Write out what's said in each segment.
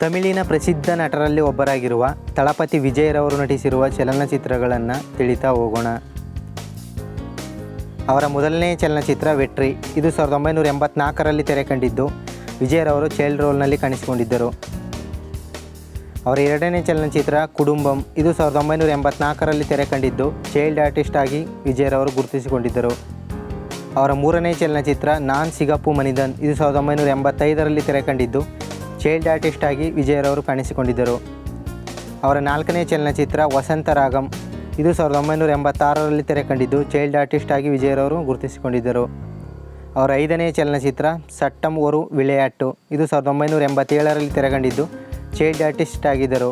ತಮಿಳಿನ ಪ್ರಸಿದ್ಧ ನಟರಲ್ಲಿ ಒಬ್ಬರಾಗಿರುವ ತಳಪತಿ ವಿಜಯರವರು ನಟಿಸಿರುವ ಚಲನಚಿತ್ರಗಳನ್ನು ತಿಳಿತಾ ಹೋಗೋಣ. ಅವರ ಮೊದಲನೇ ಚಲನಚಿತ್ರ ವೆಟ್ರಿ. ಇದು ಸಾವಿರದ ಒಂಬೈನೂರ ಎಂಬತ್ನಾಲ್ಕರಲ್ಲಿ ತೆರೆ ಕಂಡಿದ್ದು, ವಿಜಯರವರು ಚೈಲ್ಡ್ ರೋಲ್ನಲ್ಲಿ ಕಾಣಿಸಿಕೊಂಡಿದ್ದರು. ಅವರ ಎರಡನೇ ಚಲನಚಿತ್ರ ಕುಡುಂಬಂ. ಇದು ಸಾವಿರದ ಒಂಬೈನೂರ ಎಂಬತ್ನಾಲ್ಕರಲ್ಲಿ ತೆರೆ ಕಂಡಿದ್ದು, ಚೈಲ್ಡ್ ಆರ್ಟಿಸ್ಟ್ ಆಗಿ ವಿಜಯರವರು ಗುರುತಿಸಿಕೊಂಡಿದ್ದರು. ಅವರ ಮೂರನೇ ಚಲನಚಿತ್ರ ನಾನ್ ಸಿಗಪ್ಪು ಮನಿದನ್ ಇದು ಸಾವಿರದ ಒಂಬೈನೂರ ಎಂಬತ್ತೈದರಲ್ಲಿ ತೆರೆ ಕಂಡಿದ್ದು ಚೈಲ್ಡ್ ಆರ್ಟಿಸ್ಟ್ ಆಗಿ ವಿಜಯರವರು ಕಾಣಿಸಿಕೊಂಡಿದ್ದರು. ಅವರ ನಾಲ್ಕನೇ ಚಲನಚಿತ್ರ ವಸಂತ ರಾಗಂ ಇದು ಸಾವಿರದ ಒಂಬೈನೂರ ಎಂಬತ್ತಾರರಲ್ಲಿ ತೆರೆ ಕಂಡಿದ್ದು ಚೈಲ್ಡ್ ಆರ್ಟಿಸ್ಟ್ ಆಗಿ ವಿಜಯರವರು ಗುರುತಿಸಿಕೊಂಡಿದ್ದರು. ಅವರ ಐದನೇ ಚಲನಚಿತ್ರ ಸಟ್ಟಂ ಒರು ವಿಳೆಯಾಟ್ಟು ಇದು ಸಾವಿರದ ಒಂಬೈನೂರ ಎಂಬತ್ತೇಳರಲ್ಲಿ ತೆರೆಕಂಡಿದ್ದು ಚೈಲ್ಡ್ ಆರ್ಟಿಸ್ಟ್ ಆಗಿದ್ದರು.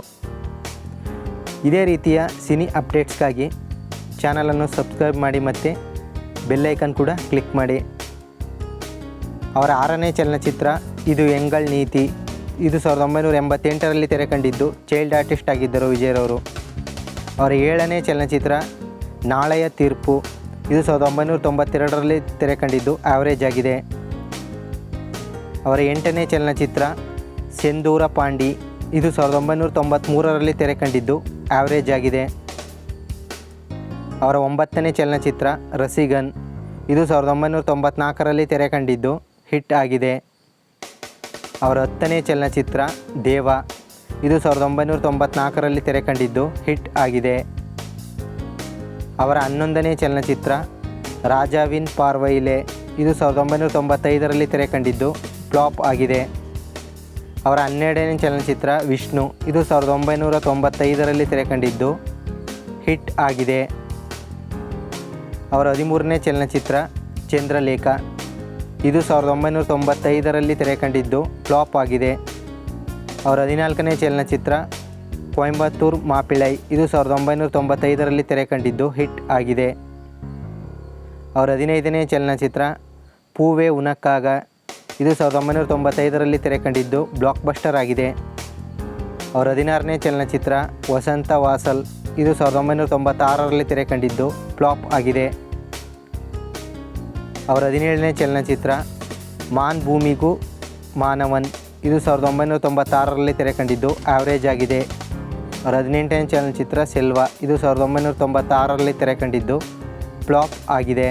ಇದೇ ರೀತಿಯ ಸಿನಿ ಅಪ್ಡೇಟ್ಸ್ಗಾಗಿ ಚಾನಲನ್ನು ಸಬ್ಸ್ಕ್ರೈಬ್ ಮಾಡಿ ಮತ್ತು ಬೆಲ್ಲೈಕನ್ ಕೂಡ ಕ್ಲಿಕ್ ಮಾಡಿ. ಅವರ ಆರನೇ ಚಲನಚಿತ್ರ ಇದು ಎಂಗಳ್ ನೀತಿ. ಇದು ಸಾವಿರದ ಒಂಬೈನೂರ ಎಂಬತ್ತೆಂಟರಲ್ಲಿ ತೆರೆ ಕಂಡಿದ್ದು ಚೈಲ್ಡ್ ಆರ್ಟಿಸ್ಟ್ ಆಗಿದ್ದರು ವಿಜಯರವರು ಅವರ ಏಳನೇ ಚಲನಚಿತ್ರ, ನಾಳೆಯ ತೀರ್ಪು ಇದು ಸಾವಿರದ ಒಂಬೈನೂರ ತೊಂಬತ್ತೆರಡರಲ್ಲಿ ತೆರೆ ಕಂಡಿದ್ದು ಆವರೇಜ್ ಆಗಿದೆ. ಅವರ ಎಂಟನೇ ಚಲನಚಿತ್ರ, ಸೆಂದೂರ ಪಾಂಡಿ ಇದು ಸಾವಿರದ ಒಂಬೈನೂರ ತೊಂಬತ್ತ್ಮೂರರಲ್ಲಿ ತೆರೆ ಕಂಡಿದ್ದು ಆವರೇಜ್ ಆಗಿದೆ. ಅವರ ಒಂಬತ್ತನೇ ಚಲನಚಿತ್ರ, ರಸಿಗನ್ ಇದು ಸಾವಿರದ ಒಂಬೈನೂರ ತೊಂಬತ್ತ್ನಾಲ್ಕರಲ್ಲಿ ತೆರೆ ಕಂಡಿದ್ದು ಹಿಟ್ ಆಗಿದೆ. ಅವರ ಹತ್ತನೇ ಚಲನಚಿತ್ರ ದೇವ. ಇದು ಸಾವಿರದ ಒಂಬೈನೂರ ತೊಂಬತ್ನಾಲ್ಕರಲ್ಲಿ ತೆರೆ ಕಂಡಿದ್ದು ಹಿಟ್ ಆಗಿದೆ. ಅವರ ಹನ್ನೊಂದನೇ ಚಲನಚಿತ್ರ ರಾಜಾವಿನ್ ಪಾರ್ವೈಲೆ. ಇದು ಸಾವಿರದ ಒಂಬೈನೂರ ತೊಂಬತ್ತೈದರಲ್ಲಿ ತೆರೆ ಕಂಡಿದ್ದು ಫ್ಲಾಪ್ ಆಗಿದೆ. ಅವರ ಹನ್ನೆರಡನೇ ಚಲನಚಿತ್ರ ವಿಷ್ಣು. ಇದು ಸಾವಿರದ ಒಂಬೈನೂರ ತೊಂಬತ್ತೈದರಲ್ಲಿ ತೆರೆ ಕಂಡಿದ್ದು ಹಿಟ್ ಆಗಿದೆ. ಅವರ ಹದಿಮೂರನೇ ಚಲನಚಿತ್ರ ಚಂದ್ರಲೇಖ. ಇದು ಸಾವಿರದ ಒಂಬೈನೂರ ತೊಂಬತ್ತೈದರಲ್ಲಿ ತೆರೆ ಕಂಡಿದ್ದು ಫ್ಲಾಪ್ ಆಗಿದೆ. ಅವರ ಹದಿನಾಲ್ಕನೇ ಚಲನಚಿತ್ರ, ಕೊಯಂಬತ್ತೂರ್ ಮಾಪಿಳೈ, ಇದು ಸಾವಿರದ ಒಂಬೈನೂರ ತೊಂಬತ್ತೈದರಲ್ಲಿ ತೆರೆ ಕಂಡಿದ್ದು ಹಿಟ್ ಆಗಿದೆ. ಅವರ ಹದಿನೈದನೇ ಚಲನಚಿತ್ರ, ಪೂವೆ ಉನಕ್ಕಾಗ, ಇದು ಸಾವಿರದ ಒಂಬೈನೂರ ತೊಂಬತ್ತೈದರಲ್ಲಿ ತೆರೆ ಕಂಡಿದ್ದು ಬ್ಲಾಕ್ ಬಸ್ಟರ್ ಆಗಿದೆ. ಅವರ ಹದಿನಾರನೇ ಚಲನಚಿತ್ರ, ವಸಂತ ವಾಸಲ್, ಇದು ಸಾವಿರದ ಒಂಬೈನೂರ ತೊಂಬತ್ತಾರರಲ್ಲಿ ತೆರೆ ಕಂಡಿದ್ದು ಫ್ಲಾಪ್ ಆಗಿದೆ. ಅವರ ಹದಿನೇಳನೇ ಚಲನಚಿತ್ರ ಮಾನ್ ಭೂಮಿಗೂ ಮಾನವನ್. ಇದು ಸಾವಿರದ ಒಂಬೈನೂರ ತೊಂಬತ್ತಾರರಲ್ಲಿ ತೆರೆ ಕಂಡಿದ್ದು ಆವರೇಜ್ ಆಗಿದೆ. ಅವರ ಹದಿನೆಂಟನೇ ಚಲನಚಿತ್ರ ಸೆಲ್ವ, ಇದು ಸಾವಿರದ ಒಂಬೈನೂರ ತೊಂಬತ್ತಾರರಲ್ಲಿ ತೆರೆ ಕಂಡಿದ್ದು ಫ್ಲಾಪ್ ಆಗಿದೆ.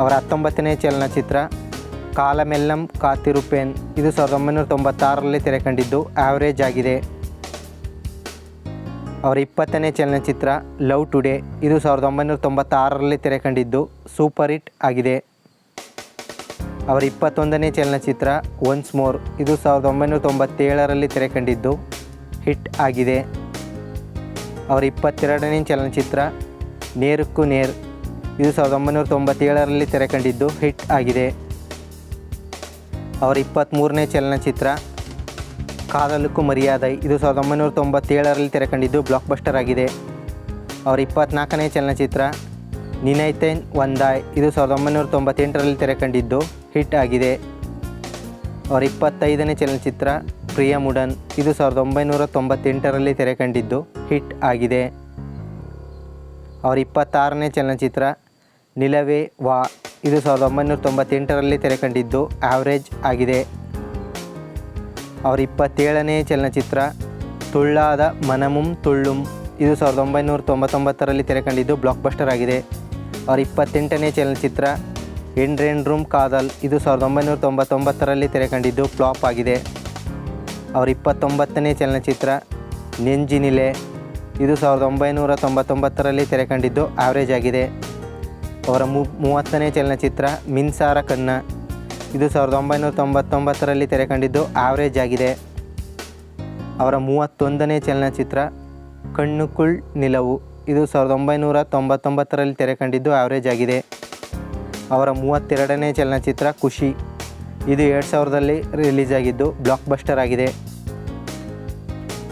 ಅವರ ಹತ್ತೊಂಬತ್ತನೇ ಚಲನಚಿತ್ರ ಕಾಲಮೆಲ್ಲಂ ಕಾತಿರುಪೇನ್ ಇದು ಸಾವಿರದ ಒಂಬೈನೂರ ತೊಂಬತ್ತಾರರಲ್ಲಿ ತೆರೆ ಕಂಡಿದ್ದು ಆವರೇಜ್ ಆಗಿದೆ. ಅವರ ಇಪ್ಪತ್ತನೇ ಚಲನಚಿತ್ರ ಲವ್ ಟುಡೇ. ಇದು ಸಾವಿರದ ಒಂಬೈನೂರ ತೊಂಬತ್ತಾರರಲ್ಲಿ ತೆರೆ ಕಂಡಿದ್ದು ಸೂಪರ್ ಹಿಟ್ ಆಗಿದೆ. ಅವರ ಇಪ್ಪತ್ತೊಂದನೇ ಚಲನಚಿತ್ರ ಒನ್ಸ್ ಮೋರ್ ಇದು ಸಾವಿರದ ಒಂಬೈನೂರ ತೊಂಬತ್ತೇಳರಲ್ಲಿ ತೆರೆ ಕಂಡಿದ್ದು ಹಿಟ್ ಆಗಿದೆ. ಅವರ ಇಪ್ಪತ್ತೆರಡನೇ ಚಲನಚಿತ್ರ ನೇರಕ್ಕೂ ನೇರ್. ಇದು ಸಾವಿರದ ಒಂಬೈನೂರ ತೊಂಬತ್ತೇಳರಲ್ಲಿ ತೆರೆ ಕಂಡಿದ್ದು ಹಿಟ್ ಆಗಿದೆ. ಅವರ ಇಪ್ಪತ್ತ್ಮೂರನೇ ಚಲನಚಿತ್ರ ಕಾದಲಕ್ಕೂ ಮರ್ಯಾದೆ. ಇದು ಸಾವಿರದ ಒಂಬೈನೂರ ತೊಂಬತ್ತೇಳರಲ್ಲಿ ತೆರೆ ಕಂಡಿದ್ದು ಬ್ಲಾಕ್ ಬಸ್ಟರ್ ಆಗಿದೆ. ಅವರ ಇಪ್ಪತ್ತ್ನಾಲ್ಕನೇ ಚಲನಚಿತ್ರ ನಿನೈತೆನ್ ಒಂದಾಯ್. ಇದು ಸಾವಿರದ ಒಂಬೈನೂರ ತೊಂಬತ್ತೆಂಟರಲ್ಲಿ ತೆರೆ ಕಂಡಿದ್ದು ಹಿಟ್ ಆಗಿದೆ. ಅವರ ಇಪ್ಪತ್ತೈದನೇ ಚಲನಚಿತ್ರ, ಪ್ರಿಯಮುಡನ್. ಇದು ಸಾವಿರದ ಒಂಬೈನೂರ ತೊಂಬತ್ತೆಂಟರಲ್ಲಿ ತೆರೆ ಕಂಡಿದ್ದು ಹಿಟ್ ಆಗಿದೆ. ಅವರ ಇಪ್ಪತ್ತಾರನೇ ಚಲನಚಿತ್ರ, ನಿಲವೇ ವಾ. ಇದು ಸಾವಿರದ ಒಂಬೈನೂರ ತೊಂಬತ್ತೆಂಟರಲ್ಲಿ ತೆರೆ ಕಂಡಿದ್ದು ಆವರೇಜ್ ಆಗಿದೆ. ಅವರ ಇಪ್ಪತ್ತೇಳನೇ ಚಲನಚಿತ್ರ ತುಳ್ಳಾದ ಮನಮುಂ ತುಳ್ಳುಂ. ಇದು ಸಾವಿರದ ಒಂಬೈನೂರ ತೊಂಬತ್ತೊಂಬತ್ತರಲ್ಲಿ ತೆರೆ ಕಂಡಿದ್ದು ಬ್ಲಾಕ್ ಬಸ್ಟರ್ ಆಗಿದೆ. ಅವರ ಇಪ್ಪತ್ತೆಂಟನೇ ಚಲನಚಿತ್ರ ಎಂಡ್ರೆನ್ ರೂಮ್ ಕಾದಲ್. ಇದು ಸಾವಿರದ ಒಂಬೈನೂರ ತೊಂಬತ್ತೊಂಬತ್ತರಲ್ಲಿ ತೆರೆ ಕಂಡಿದ್ದು ಫ್ಲಾಪ್ ಆಗಿದೆ. ಅವರ ಇಪ್ಪತ್ತೊಂಬತ್ತನೇ ಚಲನಚಿತ್ರ ನೆಂಜಿನಿಲೆ. ಇದು ಸಾವಿರದ ಒಂಬೈನೂರ ತೊಂಬತ್ತೊಂಬತ್ತರಲ್ಲಿ ತೆರೆ ಕಂಡಿದ್ದು ಆವರೇಜ್ ಆಗಿದೆ. ಅವರ ಮೂವತ್ತನೇ ಚಲನಚಿತ್ರ ಮಿನ್ಸಾರ ಕನ್ನ. ಇದು ಸಾವಿರದ ಒಂಬೈನೂರ ತೊಂಬತ್ತೊಂಬತ್ತರಲ್ಲಿ ತೆರೆ ಕಂಡಿದ್ದು ಆವರೇಜ್ ಆಗಿದೆ. ಅವರ ಮೂವತ್ತೊಂದನೇ ಚಲನಚಿತ್ರ ಕಣ್ಣುಕುಳ್ ನಿಲವು. ಇದು ಸಾವಿರದ ಒಂಬೈನೂರ ತೊಂಬತ್ತೊಂಬತ್ತರಲ್ಲಿ ತೆರೆ ಕಂಡಿದ್ದು ಆವರೇಜ್ ಆಗಿದೆ. ಅವರ ಮೂವತ್ತೆರಡನೇ ಚಲನಚಿತ್ರ ಖುಷಿ. ಇದು ಎರಡು ಸಾವಿರದಲ್ಲಿ ರಿಲೀಸ್ ಆಗಿದ್ದು ಬ್ಲಾಕ್ ಬಸ್ಟರ್ ಆಗಿದೆ.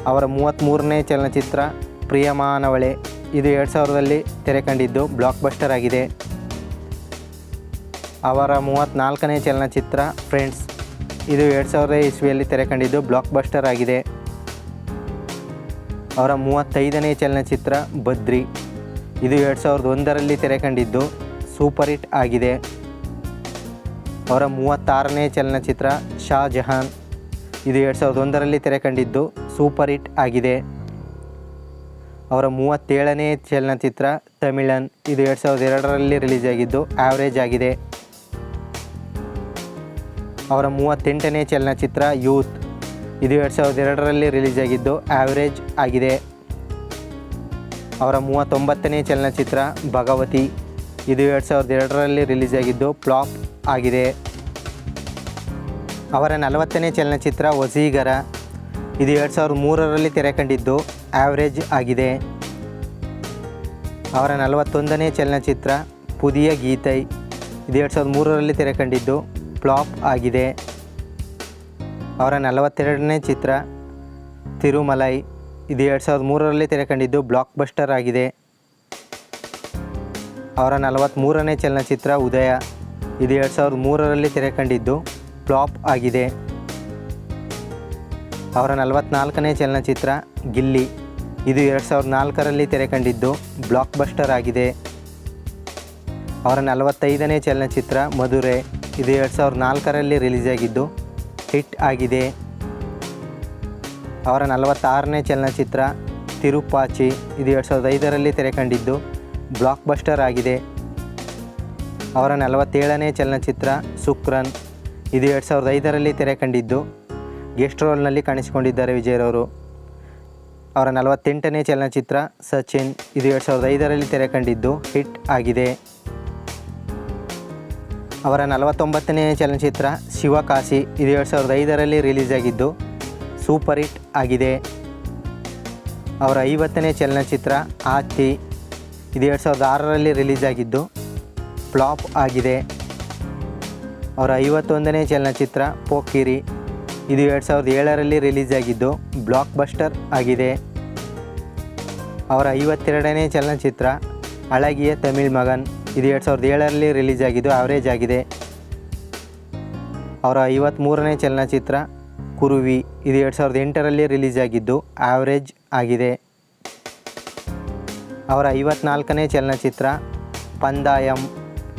ಅವರ ಮೂವತ್ತ್ಮೂರನೇ ಚಲನಚಿತ್ರ ಪ್ರಿಯಮಾನವಳೆ. ಇದು ಎರಡು ಸಾವಿರದಲ್ಲಿ ತೆರೆ ಕಂಡಿದ್ದು ಬ್ಲಾಕ್ ಬಸ್ಟರ್ ಆಗಿದೆ. ಅವರ ಮೂವತ್ತ್ನಾಲ್ಕನೇ ಚಲನಚಿತ್ರ, ಫ್ರೆಂಡ್ಸ್. ಇದು ಎರಡು ಸಾವಿರದ ಇಸ್ವಿಯಲ್ಲಿ ತೆರೆ ಕಂಡಿದ್ದು ಬ್ಲಾಕ್ ಬಸ್ಟರ್ ಆಗಿದೆ. ಅವರ ಮೂವತ್ತೈದನೇ ಚಲನಚಿತ್ರ, ಬದ್ರಿ. ಇದು ಎರಡು ಸಾವಿರದ ಒಂದರಲ್ಲಿ ತೆರೆ ಕಂಡಿದ್ದು ಸೂಪರ್ ಹಿಟ್ ಆಗಿದೆ. ಅವರ ಮೂವತ್ತಾರನೇ ಚಲನಚಿತ್ರ ಶಾಜಹಾನ್ ಇದು ಎರಡು ಸಾವಿರದ ಒಂದರಲ್ಲಿ ತೆರೆ ಕಂಡಿದ್ದು ಸೂಪರ್ ಹಿಟ್ ಆಗಿದೆ. ಅವರ ಮೂವತ್ತೇಳನೇ ಚಲನಚಿತ್ರ, ತಮಿಳನ್. ಇದು ಎರಡು ಸಾವಿರದ ಎರಡರಲ್ಲಿ ರಿಲೀಸ್ ಆಗಿದ್ದು ಆವರೇಜ್ ಆಗಿದೆ. ಅವರ ಮೂವತ್ತೆಂಟನೇ ಚಲನಚಿತ್ರ ಯೂತ್. ಇದು ಎರಡು ಸಾವಿರದ ಎರಡರಲ್ಲಿ ರಿಲೀಸ್ ಆಗಿದ್ದು ಆ್ಯಾವ್ರೇಜ್ ಆಗಿದೆ. ಅವರ ಮೂವತ್ತೊಂಬತ್ತನೇ ಚಲನಚಿತ್ರ ಭಗವತಿ. ಇದು ಎರಡು ಸಾವಿರದ ಎರಡರಲ್ಲಿ ರಿಲೀಸ್ ಆಗಿದ್ದು ಫ್ಲಾಪ್ ಆಗಿದೆ. ಅವರ ನಲವತ್ತನೇ ಚಲನಚಿತ್ರ ವಸೀಗರ. ಇದು ಎರಡು ಸಾವಿರದ ಮೂರರಲ್ಲಿ ತೆರೆ ಕಂಡಿದ್ದು ಆ್ಯಾವ್ರೇಜ್ ಆಗಿದೆ. ಅವರ ನಲವತ್ತೊಂದನೇ ಚಲನಚಿತ್ರ ಪುದಿಯ ಗೀತೈ. ಇದು ಎರಡು ಸಾವಿರದ ಮೂರರಲ್ಲಿ ತೆರೆ ಕಂಡಿದ್ದು ಫ್ಲಾಪ್ ಆಗಿದೆ. ಅವರ ನಲವತ್ತೆರಡನೇ ಚಿತ್ರ, ತಿರುಮಲೈ, ಇದು ಎರಡು ಸಾವಿರದ ಮೂರರಲ್ಲಿ ತೆರೆ ಕಂಡಿದ್ದು ಬ್ಲಾಕ್ ಬಸ್ಟರ್ ಆಗಿದೆ. ಅವರ ನಲವತ್ತ್ಮೂರನೇ ಚಲನಚಿತ್ರ, ಉದಯ, ಇದು ಎರಡು ಸಾವಿರದ ಮೂರರಲ್ಲಿ ತೆರೆ ಕಂಡಿದ್ದು ಫ್ಲಾಪ್ ಆಗಿದೆ. ಅವರ ನಲವತ್ನಾಲ್ಕನೇ ಚಲನಚಿತ್ರ, ಗಿಲ್ಲಿ, ಇದು ಎರಡು ಸಾವಿರದ ನಾಲ್ಕರಲ್ಲಿ ತೆರೆ ಕಂಡಿದ್ದು ಬ್ಲಾಕ್ ಬಸ್ಟರ್ ಆಗಿದೆ. ಅವರ ನಲವತ್ತೈದನೇ ಚಲನಚಿತ್ರ, ಮಧುರೆ ಇದು ಎರಡು ಸಾವಿರದ ನಾಲ್ಕರಲ್ಲಿ ರಿಲೀಸ್ ಆಗಿದ್ದು ಹಿಟ್ ಆಗಿದೆ. ಅವರ ನಲವತ್ತಾರನೇ ಚಲನಚಿತ್ರ ತಿರುಪಾಚಿ ಇದು ಎರಡು ಸಾವಿರದ ಐದರಲ್ಲಿ ತೆರೆ ಕಂಡಿದ್ದು ಬ್ಲಾಕ್ ಬಸ್ಟರ್ ಆಗಿದೆ. ಅವರ ನಲವತ್ತೇಳನೇ ಚಲನಚಿತ್ರ ಸುಕ್ರನ್ ಇದು ಎರಡು ಸಾವಿರದ ಐದರಲ್ಲಿ ತೆರೆ ಕಂಡಿದ್ದು ಗೆಸ್ಟ್ ರೋಲ್ನಲ್ಲಿ ಕಾಣಿಸಿಕೊಂಡಿದ್ದಾರೆ ವಿಜಯರವರು ಅವರ ನಲವತ್ತೆಂಟನೇ ಚಲನಚಿತ್ರ ಸಚಿನ್ ಇದು ಎರಡು ಸಾವಿರದ ಐದರಲ್ಲಿ ತೆರೆ ಕಂಡಿದ್ದು ಹಿಟ್ ಆಗಿದೆ. ಅವರ ನಲವತ್ತೊಂಬತ್ತನೇ ಚಲನಚಿತ್ರ ಶಿವಕಾಶಿ ಇದು ಎರಡು ಸಾವಿರದ ಐದರಲ್ಲಿ ರಿಲೀಸ್ ಆಗಿದ್ದು ಸೂಪರ್ ಹಿಟ್ ಆಗಿದೆ. ಅವರ ಐವತ್ತನೇ ಚಲನಚಿತ್ರ ಆತಿ ಇದು ಎರಡು ಸಾವಿರದ ಆರರಲ್ಲಿ ರಿಲೀಸ್ ಆಗಿದ್ದು ಫ್ಲಾಪ್ ಆಗಿದೆ. ಅವರ ಐವತ್ತೊಂದನೇ ಚಲನಚಿತ್ರ ಪೋಕಿರಿ ಇದು ಎರಡು ಸಾವಿರದ ಏಳರಲ್ಲಿ ರಿಲೀಸ್ ಆಗಿದ್ದು ಬ್ಲಾಕ್ ಬಸ್ಟರ್ ಆಗಿದೆ. ಅವರ ಐವತ್ತೆರಡನೇ ಚಲನಚಿತ್ರ ಅಳಗಿಯ ತಮಿಳ್ ಮಗನ್ ಇದು ಎರಡು ಸಾವಿರದ ಏಳರಲ್ಲಿ ರಿಲೀಸ್ ಆಗಿದ್ದು ಆವ್ರೇಜ್ ಆಗಿದೆ. ಅವರ ಐವತ್ತ್ಮೂರನೇ ಚಲನಚಿತ್ರ ಕುರುವಿ ಇದು ಎರಡು ಸಾವಿರದ ಎಂಟರಲ್ಲಿ ರಿಲೀಸ್ ಆಗಿದ್ದು ಆವ್ರೇಜ್ ಆಗಿದೆ. ಅವರ ಐವತ್ನಾಲ್ಕನೇ ಚಲನಚಿತ್ರ ಪಂದಾಯಂ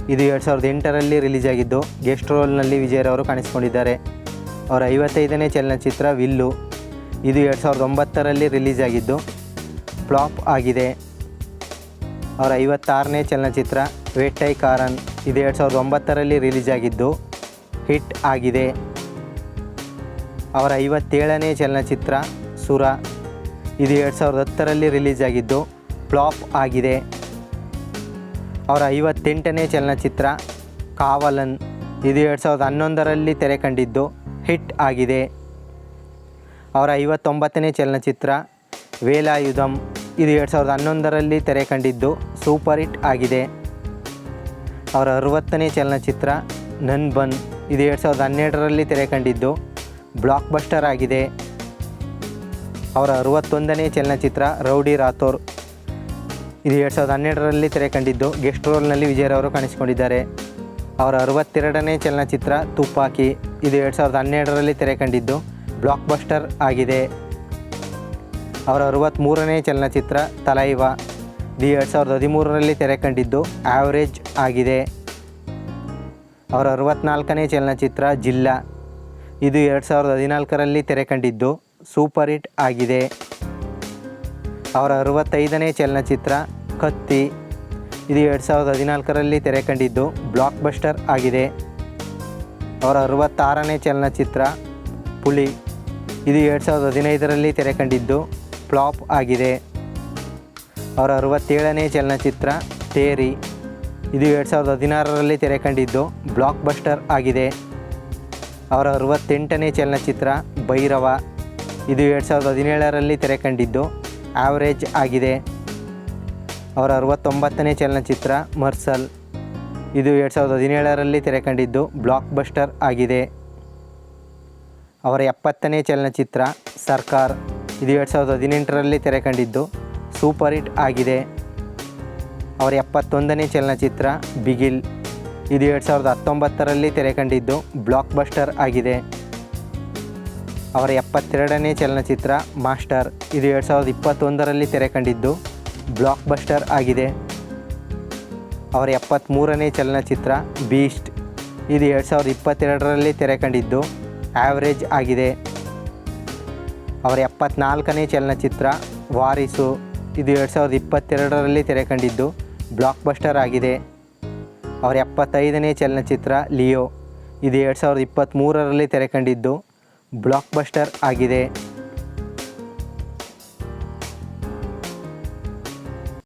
ಇದು ಎರಡು ಸಾವಿರದ ಎಂಟರಲ್ಲಿ ರಿಲೀಸ್ ಆಗಿದ್ದು ಗೆಸ್ಟ್ ರೋಲ್ನಲ್ಲಿ ವಿಜಯರವರು ಕಾಣಿಸಿಕೊಂಡಿದ್ದಾರೆ. ಅವರ ಐವತ್ತೈದನೇ ಚಲನಚಿತ್ರ ವಿಲ್ಲು ಇದು ಎರಡು ಸಾವಿರದ ಒಂಬತ್ತರಲ್ಲಿ ರಿಲೀಸ್ ಆಗಿದ್ದು ಫ್ಲಾಪ್ ಆಗಿದೆ. ಅವರ ಐವತ್ತಾರನೇ ಚಲನಚಿತ್ರ ವೇಟೈ ಕಾರನ್ ಇದು ಎರಡು ಸಾವಿರದ ಒಂಬತ್ತರಲ್ಲಿ ರಿಲೀಸ್ ಆಗಿದ್ದು ಹಿಟ್ ಆಗಿದೆ. ಅವರ ಐವತ್ತೇಳನೇ ಚಲನಚಿತ್ರ ಸುರ ಇದು ಎರಡು ಸಾವಿರದ ಹತ್ತರಲ್ಲಿ ರಿಲೀಸ್ ಆಗಿದ್ದು ಫ್ಲಾಪ್ ಆಗಿದೆ. ಅವರ ಐವತ್ತೆಂಟನೇ ಚಲನಚಿತ್ರ ಕಾವಲನ್ ಇದು ಎರಡು ಸಾವಿರದ ಹನ್ನೊಂದರಲ್ಲಿ ತೆರೆ ಕಂಡಿದ್ದು ಹಿಟ್ ಆಗಿದೆ. ಅವರ ಐವತ್ತೊಂಬತ್ತನೇ ಚಲನಚಿತ್ರ ವೇಲಾಯುಧಂ ಇದು ಎರಡು ಸಾವಿರದ ಹನ್ನೊಂದರಲ್ಲಿ ತೆರೆ ಕಂಡಿದ್ದು ಸೂಪರ್ ಹಿಟ್ ಆಗಿದೆ. ಅವರ ಅರುವತ್ತನೇ ಚಲನಚಿತ್ರ ನನ್ ಬನ್ ಇದು ಎರಡು ಸಾವಿರದ ಹನ್ನೆರಡರಲ್ಲಿ ತೆರೆ ಕಂಡಿದ್ದು ಬ್ಲಾಕ್ ಬಸ್ಟರ್ ಆಗಿದೆ. ಅವರ ಅರುವತ್ತೊಂದನೇ ಚಲನಚಿತ್ರ ರೌಡಿ ರಾಥೋರ್ ಇದು ಎರಡು ಸಾವಿರದ ಹನ್ನೆರಡರಲ್ಲಿ ತೆರೆ ಕಂಡಿದ್ದು ಗೆಸ್ಟ್ ರೋಲ್ನಲ್ಲಿ ವಿಜಯರವರು ಕಾಣಿಸಿಕೊಂಡಿದ್ದಾರೆ. ಅವರ ಅರುವತ್ತೆರಡನೇ ಚಲನಚಿತ್ರ ತುಪ್ಪಾಕಿ ಇದು ಎರಡು ಸಾವಿರದ ಹನ್ನೆರಡರಲ್ಲಿ ತೆರೆ ಕಂಡಿದ್ದು ಬ್ಲಾಕ್ ಬಸ್ಟರ್ ಆಗಿದೆ. ಅವರ ಅರವತ್ತ್ಮೂರನೇ ಚಲನಚಿತ್ರ ತಲೈವ, ದಿ ಎರಡು ಸಾವಿರದ ಹದಿಮೂರರಲ್ಲಿ ತೆರೆ ಕಂಡಿದ್ದು ಆವರೇಜ್ ಆಗಿದೆ. ಅವರ ಅರವತ್ತ್ನಾಲ್ಕನೇ ಚಲನಚಿತ್ರ ಜಿಲ್ಲಾ, ಇದು ಎರಡು ಸಾವಿರದ ಹದಿನಾಲ್ಕರಲ್ಲಿ ತೆರೆ ಕಂಡಿದ್ದು ಸೂಪರ್ ಹಿಟ್ ಆಗಿದೆ. ಅವರ ಅರವತ್ತೈದನೇ ಚಲನಚಿತ್ರ ಕತ್ತಿ, ಇದು ಎರಡು ಸಾವಿರದ ಹದಿನಾಲ್ಕರಲ್ಲಿ ತೆರೆ ಕಂಡಿದ್ದು ಬ್ಲಾಕ್ ಬಸ್ಟರ್ ಆಗಿದೆ. ಅವರ ಅರವತ್ತಾರನೇ ಚಲನಚಿತ್ರ ಪುಲಿ, ಇದು ಎರಡು ಸಾವಿರದ ಹದಿನೈದರಲ್ಲಿ ತೆರೆ ಕಂಡಿದ್ದು ಫ್ಲಾಪ್ ಆಗಿದೆ. ಅವರ ಅರವತ್ತೇಳನೇ ಚಲನಚಿತ್ರ, ತೇರಿ, ಇದು ಎರಡು ಸಾವಿರದ ಹದಿನಾರರಲ್ಲಿ ತೆರೆ ಕಂಡಿದ್ದು ಬ್ಲಾಕ್ ಬಸ್ಟರ್ ಆಗಿದೆ. ಅವರ ಅರವತ್ತೆಂಟನೇ ಚಲನಚಿತ್ರ, ಭೈರವ, ಇದು ಎರಡು ಸಾವಿರದ ಹದಿನೇಳರಲ್ಲಿ ತೆರೆ ಕಂಡಿದ್ದು ಆವರೇಜ್ ಆಗಿದೆ. ಅವರ ಅರವತ್ತೊಂಬತ್ತನೇ ಚಲನಚಿತ್ರ ಮರ್ಸಲ್ ಇದು ಎರಡು ಸಾವಿರದ ಹದಿನೇಳರಲ್ಲಿ ತೆರೆ ಕಂಡಿದ್ದು ಬ್ಲಾಕ್ ಬಸ್ಟರ್ ಆಗಿದೆ. ಅವರ ಎಪ್ಪತ್ತನೇ ಚಲನಚಿತ್ರ, ಸರ್ಕಾರ್ ಇದು ಎರಡು ಸಾವಿರದ ಹದಿನೆಂಟರಲ್ಲಿ ತೆರೆ ಕಂಡಿದ್ದು. ಸೂಪರ್ ಹಿಟ್ ಆಗಿದೆ. ಅವರ ಎಪ್ಪತ್ತೊಂದನೇ ಚಲನಚಿತ್ರ, ಬಿಗಿಲ್. ಇದು ಎರಡು ಸಾವಿರದ ಹತ್ತೊಂಬತ್ತರಲ್ಲಿ ತೆರೆ ಕಂಡಿದ್ದು. ಬ್ಲಾಕ್ ಬಸ್ಟರ್ ಆಗಿದೆ. ಅವರ ಎಪ್ಪತ್ತೆರಡನೇ ಚಲನಚಿತ್ರ, ಮಾಸ್ಟರ್. ಇದು ಎರಡು ಸಾವಿರದ ಇಪ್ಪತ್ತೊಂದರಲ್ಲಿ ತೆರೆ ಕಂಡಿದ್ದು. ಬ್ಲಾಕ್ ಬಸ್ಟರ್ ಆಗಿದೆ. ಅವರ ಎಪ್ಪತ್ತ್ಮೂರನೇ ಚಲನಚಿತ್ರ, ಬೀಸ್ಟ್. ಇದು ಎರಡು ಸಾವಿರದ ಇಪ್ಪತ್ತೆರಡರಲ್ಲಿ ತೆರೆ ಕಂಡಿದ್ದು. ಆವ್ರೇಜ್ ಆಗಿದೆ. ಅವರ ಎಪ್ಪತ್ನಾಲ್ಕನೇ ಚಲನಚಿತ್ರ ವಾರಿಸು. ಇದು ಎರಡು ಸಾವಿರದ ಇಪ್ಪತ್ತೆರಡರಲ್ಲಿ ತೆರೆ ಕಂಡಿದ್ದು ಬ್ಲಾಕ್ ಬಸ್ಟರ್ ಆಗಿದೆ. ಅವರ ಎಪ್ಪತ್ತೈದನೇ ಚಲನಚಿತ್ರ ಲಿಯೋ. ಇದು ಎರಡು ಸಾವಿರದ ಇಪ್ಪತ್ತ್ಮೂರರಲ್ಲಿ ತೆರೆ ಕಂಡಿದ್ದು ಬ್ಲಾಕ್ ಬಸ್ಟರ್ ಆಗಿದೆ.